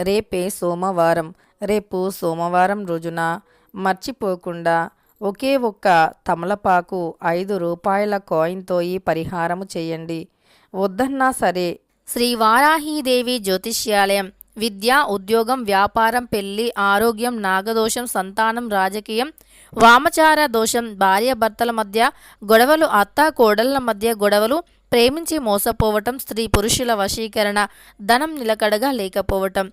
రేపే సోమవారం రేపు సోమవారం రోజున మర్చిపోకుండా ఒకే ఒక్క తమలపాకు ఐదు రూపాయల కాయిన్తో ఈ పరిహారము చేయండి. వద్దన్నా సరే. శ్రీ వారాహీదేవి జ్యోతిష్యాలయం విద్య ఉద్యోగం వ్యాపారం పెళ్ళి ఆరోగ్యం నాగదోషం సంతానం రాజకీయం వామచార దోషం భార్యాభర్తల మధ్య గొడవలు అత్త కోడళ్ళ మధ్య గొడవలు ప్రేమించి మోసపోవటం స్త్రీ పురుషుల వశీకరణ ధనం నిలకడగా లేకపోవటం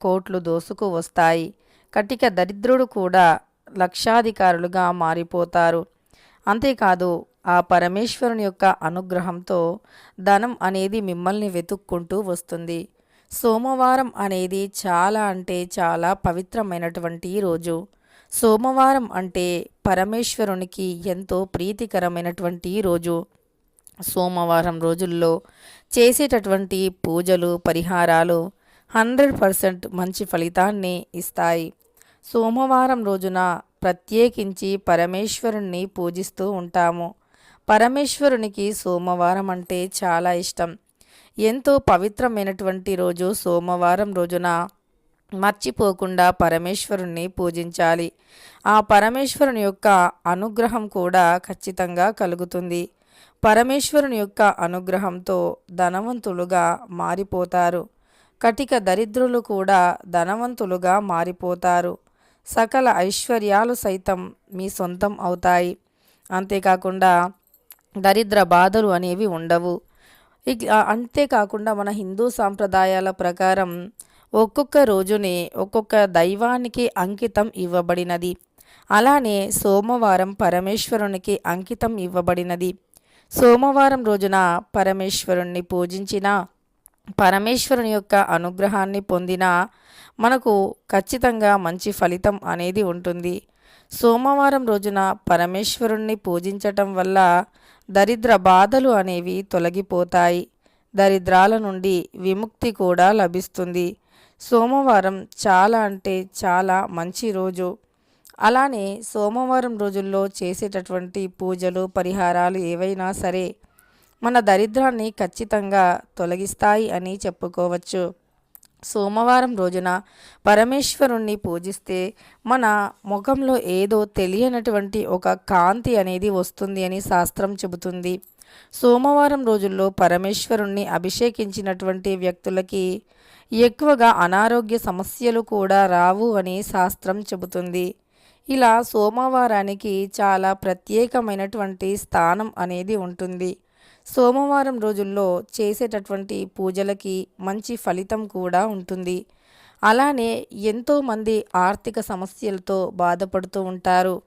కోట్లు దోసుకు వస్తాయి. కటిక దరిద్రుడు కూడా లక్షాధికారులుగా మారిపోతారు. అంతేకాదు ఆ పరమేశ్వరుని యొక్క అనుగ్రహంతో ధనం అనేది మిమ్మల్ని వెతుక్కుంటూ వస్తుంది. సోమవారం అనేది చాలా అంటే చాలా పవిత్రమైనటువంటి రోజు. సోమవారం అంటే పరమేశ్వరునికి ఎంతో ప్రీతికరమైనటువంటి రోజు. సోమవారం రోజుల్లో చేసేటటువంటి పూజలు పరిహారాలు హండ్రెడ్ పర్సెంట్ మంచి ఫలితాన్ని ఇస్తాయి. సోమవారం రోజున ప్రత్యేకించి పరమేశ్వరుణ్ణి పూజిస్తూ ఉంటాము. పరమేశ్వరునికి సోమవారం అంటే చాలా ఇష్టం. ఎంతో పవిత్రమైనటువంటి రోజు సోమవారం రోజున మర్చిపోకుండా పరమేశ్వరుణ్ణి పూజించాలి. ఆ పరమేశ్వరుని యొక్క అనుగ్రహం కూడా ఖచ్చితంగా కలుగుతుంది. పరమేశ్వరుని యొక్క అనుగ్రహంతో ధనవంతులుగా మారిపోతారు. కటిక దరిద్రులు కూడా ధనవంతులుగా మారిపోతారు. సకల ఐశ్వర్యాలు సైతం మీ సొంతం అవుతాయి. అంతేకాకుండా దరిద్ర బాధలు అనేవి ఉండవు. అంతేకాకుండా మన హిందూ సాంప్రదాయాల ప్రకారం ఒక్కొక్క రోజుని ఒక్కొక్క దైవానికి అంకితం ఇవ్వబడినది. అలానే సోమవారం పరమేశ్వరునికి అంకితం ఇవ్వబడినది. సోమవారం రోజున పరమేశ్వరుణ్ణి పూజించిన పరమేశ్వరుని యొక్క అనుగ్రహాన్ని పొందిన మనకు ఖచ్చితంగా మంచి ఫలితం అనేది ఉంటుంది. సోమవారం రోజున పరమేశ్వరుణ్ణి పూజించటం వల్ల దరిద్ర బాధలు అనేవి తొలగిపోతాయి. దరిద్రాల నుండి విముక్తి కూడా లభిస్తుంది. సోమవారం చాలా అంటే చాలా మంచి రోజు. అలానే సోమవారం రోజుల్లో చేసేటటువంటి పూజలు పరిహారాలు ఏవైనా సరే మన దరిద్రాన్ని ఖచ్చితంగా తొలగిస్తాయి అని చెప్పుకోవచ్చు. సోమవారం రోజున పరమేశ్వరుణ్ణి పూజిస్తే మన ముఖంలో ఏదో తెలియనటువంటి ఒక కాంతి అనేది వస్తుంది అని శాస్త్రం చెబుతుంది. సోమవారం రోజుల్లో పరమేశ్వరుణ్ణి అభిషేకించినటువంటి వ్యక్తులకి ఎక్కువగా అనారోగ్య సమస్యలు కూడా రావు అని శాస్త్రం చెబుతుంది. ఇలా సోమవారానికి చాలా ప్రత్యేకమైనటువంటి స్థానం అనేది ఉంటుంది. సోమవారం రోజుల్లో చేసేటటువంటి పూజలకి మంచి ఫలితం కూడా ఉంటుంది. అలానే ఎంతోమంది ఆర్థిక సమస్యలతో బాధపడుతూ ఉంటారు.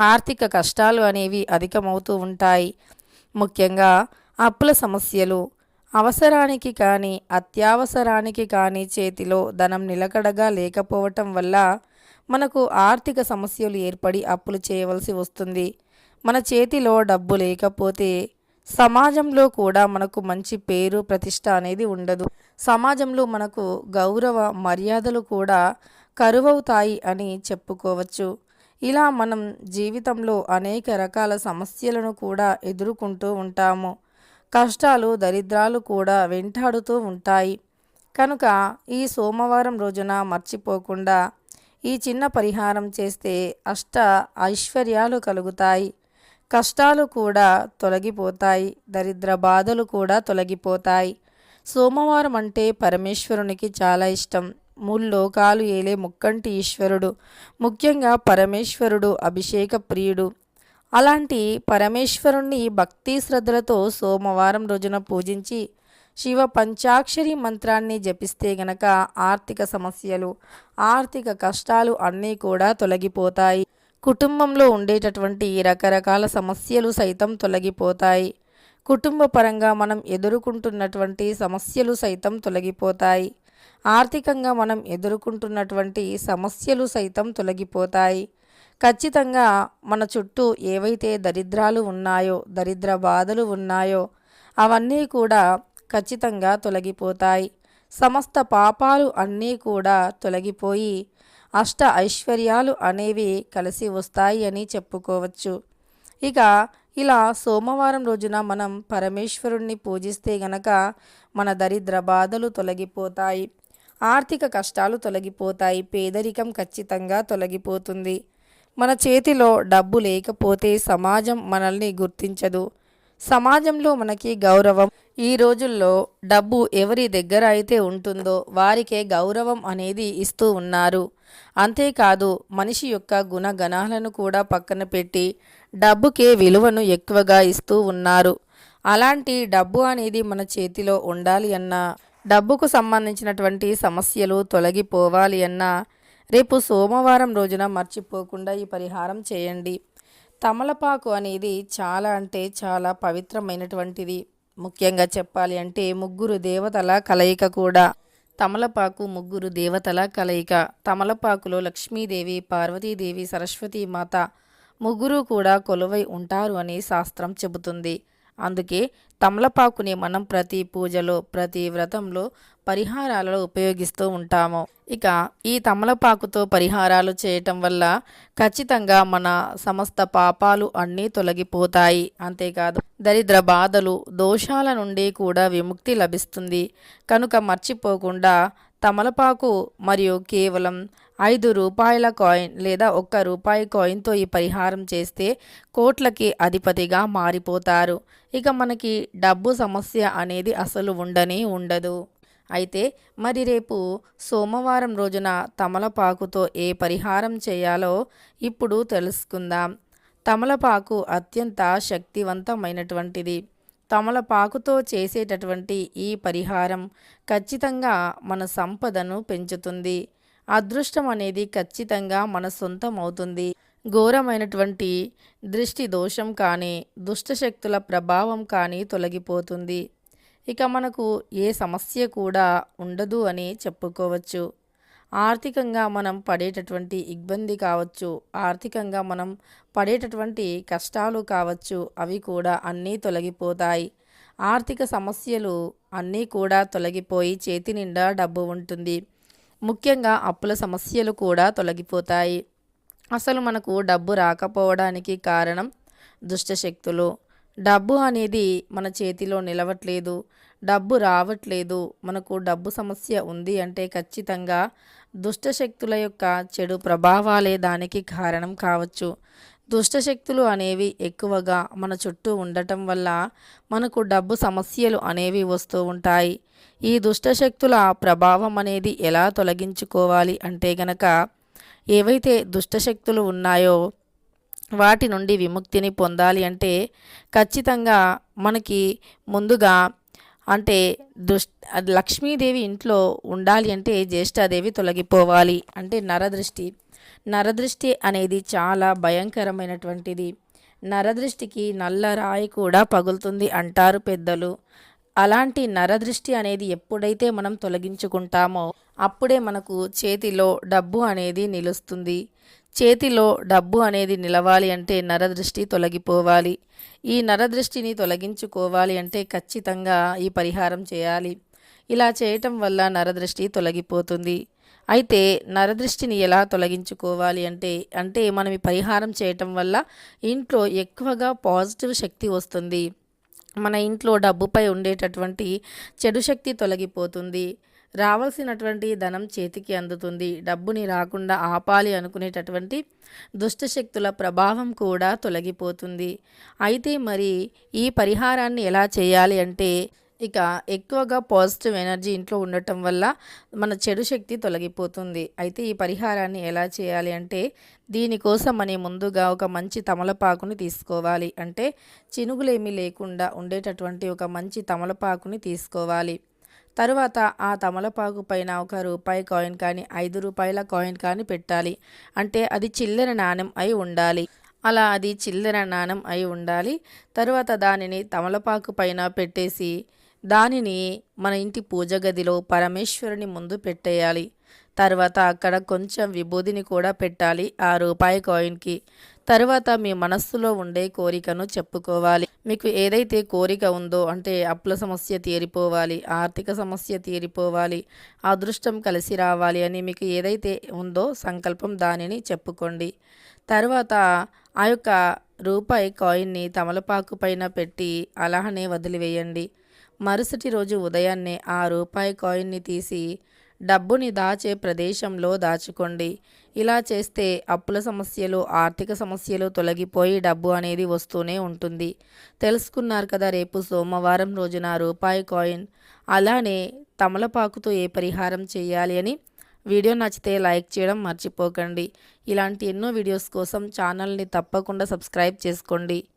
ఆర్థిక కష్టాలు అనేవి అధికమవుతూ ఉంటాయి. ముఖ్యంగా అప్పుల సమస్యలు అవసరానికి కానీ అత్యవసరానికి కానీ చేతిలో ధనం నిలకడగా లేకపోవటం వల్ల మనకు ఆర్థిక సమస్యలు ఏర్పడి అప్పులు చేయవలసి వస్తుంది. మన చేతిలో డబ్బు లేకపోతే సమాజంలో కూడా మనకు మంచి పేరు ప్రతిష్ట అనేది ఉండదు. సమాజంలో మనకు గౌరవ మర్యాదలు కూడా కరువవుతాయి అని చెప్పుకోవచ్చు. ఇలా మనం జీవితంలో అనేక రకాల సమస్యలను కూడా ఎదుర్కొంటూ ఉంటాము. కష్టాలు దరిద్రాలు కూడా వెంటాడుతూ ఉంటాయి. కనుక ఈ సోమవారం రోజున మర్చిపోకుండా ఈ చిన్న పరిహారం చేస్తే అష్ట ఐశ్వర్యాలు కలుగుతాయి. కష్టాలు కూడా తొలగిపోతాయి దరిద్ర బాధలు కూడా తొలగిపోతాయి. సోమవారం అంటే పరమేశ్వరునికి చాలా ఇష్టం. ముల్లోకాలు ఏలే ముక్కంటి ఈశ్వరుడు ముఖ్యంగా పరమేశ్వరుడు అభిషేక ప్రియుడు. అలాంటి పరమేశ్వరుణ్ణి భక్తి శ్రద్ధలతో సోమవారం రోజున పూజించి శివ పంచాక్షరి మంత్రాన్ని జపిస్తే గనక ఆర్థిక సమస్యలు ఆర్థిక కష్టాలు అన్నీ కూడా తొలగిపోతాయి. కుటుంబంలో ఉండేటటువంటి రకరకాల సమస్యలు సైతం తొలగిపోతాయి. కుటుంబ పరంగా మనం ఎదుర్కొంటున్నటువంటి సమస్యలు సైతం తొలగిపోతాయి. ఆర్థికంగా మనం ఎదుర్కొంటున్నటువంటి సమస్యలు సైతం తొలగిపోతాయి. ఖచ్చితంగా మన చుట్టూ ఏవైతే దరిద్రాలు ఉన్నాయో దరిద్ర బాధలు ఉన్నాయో అవన్నీ కూడా ఖచ్చితంగా తొలగిపోతాయి. సమస్త పాపాలు అన్నీ కూడా తొలగిపోయి అష్ట ఐశ్వర్యాలు అనేవి కలిసి వస్తాయి అని చెప్పుకోవచ్చు. ఇక ఇలా సోమవారం రోజున మనం పరమేశ్వరుణ్ణి పూజిస్తే గనక మన దరిద్ర బాధలు తొలగిపోతాయి. ఆర్థిక కష్టాలు తొలగిపోతాయి. పేదరికం ఖచ్చితంగా తొలగిపోతుంది. మన చేతిలో డబ్బు లేకపోతే సమాజం మనల్ని గుర్తించదు. సమాజంలో మనకి గౌరవం ఈ రోజుల్లో డబ్బు ఎవరి దగ్గర అయితే ఉంటుందో వారికే గౌరవం అనేది ఇస్తూ ఉన్నారు. అంతేకాదు మనిషి యొక్క గుణగణాలను కూడా పక్కన పెట్టి డబ్బుకే విలువను ఎక్కువగా ఇస్తూ ఉన్నారు. అలాంటి డబ్బు అనేది మన చేతిలో ఉండాలి అన్నా డబ్బుకు సంబంధించినటువంటి సమస్యలు తొలగిపోవాలి అన్నా రేపు సోమవారం రోజున మర్చిపోకుండా ఈ పరిహారం చేయండి. తమలపాకు అనేది చాలా అంటే చాలా పవిత్రమైనటువంటిది. ముఖ్యంగా చెప్పాలి అంటే ముగ్గురు దేవతల కలయిక కూడా. తమలపాకు ముగ్గురు దేవతల కలయిక. తమలపాకులో లక్ష్మీదేవి పార్వతీదేవి సరస్వతీ మాత ముగ్గురు కూడా కొలువై ఉంటారు అని శాస్త్రం చెబుతుంది. అందుకే తమలపాకుని మనం ప్రతి పూజలో ప్రతి వ్రతంలో పరిహారాలలో ఉపయోగిస్తూ ఉంటాము. ఇక ఈ తమలపాకుతో పరిహారాలు చేయటం వల్ల ఖచ్చితంగా మన సమస్త పాపాలు అన్నీ తొలగిపోతాయి. అంతేకాదు దరిద్ర బాధలు దోషాల నుండి కూడా విముక్తి లభిస్తుంది. కనుక మర్చిపోకుండా తమలపాకు మరియు కేవలం ఐదు రూపాయల కాయిన్ లేదా ఒక్క రూపాయి కాయిన్తో ఈ పరిహారం చేస్తే కోట్లకి అధిపతిగా మారిపోతారు. ఇక మనకి డబ్బు సమస్య అనేది అసలు ఉండనే ఉండదు. అయితే మరి రేపు సోమవారం రోజున తమలపాకుతో ఏ పరిహారం చేయాలో ఇప్పుడు తెలుసుకుందాం. తమలపాకు అత్యంత శక్తివంతమైనటువంటిది. తమలపాకుతో చేసేటటువంటి ఈ పరిహారం ఖచ్చితంగా మన సంపదను పెంచుతుంది. అదృష్టం అనేది ఖచ్చితంగా మన సొంతం అవుతుంది ఘోరమైనటువంటి దృష్టి దోషం కానీ దుష్టశక్తుల ప్రభావం కానీ తొలగిపోతుంది. ఇక మనకు ఏ సమస్య కూడా ఉండదు అని చెప్పుకోవచ్చు. ఆర్థికంగా మనం పడేటటువంటి ఇబ్బంది కావచ్చు. ఆర్థికంగా మనం పడేటటువంటి కష్టాలు కావచ్చు. అవి కూడా అన్నీ తొలగిపోతాయి. ఆర్థిక సమస్యలు అన్నీ కూడా తొలగిపోయి చేతి నిండా డబ్బు ఉంటుంది. ముఖ్యంగా అప్పుల సమస్యలు కూడా తొలగిపోతాయి. అసలు మనకు డబ్బు రాకపోవడానికి కారణం దుష్టశక్తులు. డబ్బు అనేది మన చేతిలో నిలవట్లేదు డబ్బు రావట్లేదు మనకు డబ్బు సమస్య ఉంది అంటే ఖచ్చితంగా దుష్టశక్తుల యొక్క చెడు ప్రభావాలే దానికి కారణం కావచ్చు. దుష్టశక్తులు అనేవి ఎక్కువగా మన చుట్టూ ఉండటం వల్ల మనకు డబ్బు సమస్యలు అనేవి వస్తూ ఉంటాయి. ఈ దుష్టశక్తుల ప్రభావం అనేది ఎలా తొలగించుకోవాలి అంటే గనక ఏవైతే దుష్టశక్తులు ఉన్నాయో వాటి నుండి విముక్తిని పొందాలి అంటే ఖచ్చితంగా మనకి ముందుగా అంటే దుష్ లక్ష్మీదేవి ఇంట్లో ఉండాలి అంటే జ్యేష్ఠాదేవి తొలగిపోవాలి అంటే నరదృష్టి. నరదృష్టి అనేది చాలా భయంకరమైనటువంటిది. నరదృష్టికి నల్ల రాయి కూడా పగులుతుంది అంటారు పెద్దలు. అలాంటి నరదృష్టి అనేది ఎప్పుడైతే మనం తొలగించుకుంటామో అప్పుడే మనకు చేతిలో డబ్బు అనేది నిలుస్తుంది. చేతిలో డబ్బు అనేది నిలవాలి అంటే నరదృష్టి తొలగిపోవాలి. ఈ నరదృష్టిని తొలగించుకోవాలి అంటే ఖచ్చితంగా ఈ పరిహారం చేయాలి. ఇలా చేయటం వల్ల నరదృష్టి తొలగిపోతుంది. అయితే నరదృష్టిని ఎలా తొలగించుకోవాలి అంటే అంటే మనం ఈ పరిహారం చేయటం వల్ల ఇంట్లో ఎక్కువగా పాజిటివ్ శక్తి వస్తుంది. మన ఇంట్లో డబ్బుపై ఉండేటటువంటి చెడు శక్తి తొలగిపోతుంది. రావాల్సినటువంటి ధనం చేతికి అందుతుంది. డబ్బుని రాకుండా ఆపాలి అనుకునేటటువంటి దుష్టశక్తుల ప్రభావం కూడా తొలగిపోతుంది. అయితే మరి ఈ పరిహారాన్ని ఎలా చేయాలి అంటే ఇక ఎక్కువగా పాజిటివ్ ఎనర్జీ ఇంట్లో ఉండటం వల్ల మన చెడు శక్తి తొలగిపోతుంది. అయితే ఈ పరిహారాన్ని ఎలా చేయాలి అంటే దీనికోసం అని ముందుగా ఒక మంచి తమలపాకుని తీసుకోవాలి. అంటే చినుగులేమీ లేకుండా ఉండేటటువంటి ఒక మంచి తమలపాకుని తీసుకోవాలి. తరువాత ఆ తమలపాకు పైన ఒక రూపాయి కాయిన్ కానీ ఐదు రూపాయల కాయిన్ కానీ పెట్టాలి. అంటే అది చిల్లర నాణ్యం అయి ఉండాలి. అలా అది చిల్లర నాణం అయి ఉండాలి. తరువాత దానిని తమలపాకు పైన పెట్టేసి దానిని మన ఇంటి పూజ గదిలో పరమేశ్వరుని ముందు పెట్టేయాలి. తర్వాత అక్కడ కొంచెం విభూదిని కూడా పెట్టాలి ఆ రూపాయి కాయిన్కి. తర్వాత మీ మనస్సులో ఉండే కోరికను చెప్పుకోవాలి. మీకు ఏదైతే కోరిక ఉందో అంటే అప్పుల సమస్య తీరిపోవాలి ఆర్థిక సమస్య తీరిపోవాలి అదృష్టం కలిసి రావాలి అని మీకు ఏదైతే ఉందో సంకల్పం దానిని చెప్పుకోండి. తర్వాత ఆ యొక్క రూపాయి కాయిన్ని తమలపాకు పైన పెట్టి అలానే వదిలివేయండి. మరుసటి రోజు ఉదయాన్నే ఆ రూపాయి కాయిన్ని తీసి డబ్బుని దాచే ప్రదేశంలో దాచుకోండి. ఇలా చేస్తే అప్పుల సమస్యలు ఆర్థిక సమస్యలు తొలగిపోయి డబ్బు అనేది వస్తూనే ఉంటుంది. తెలుసుకున్నారు కదా రేపు సోమవారం రోజున రూపాయి కాయిన్. అలానే తమలపాకుతో ఏ పరిహారం చేయాలి అని? వీడియో నచ్చితే లైక్ చేయడం మర్చిపోకండి. ఇలాంటి ఎన్నో వీడియోస్ కోసం ఛానల్ని తప్పకుండా సబ్స్క్రైబ్ చేసుకోండి.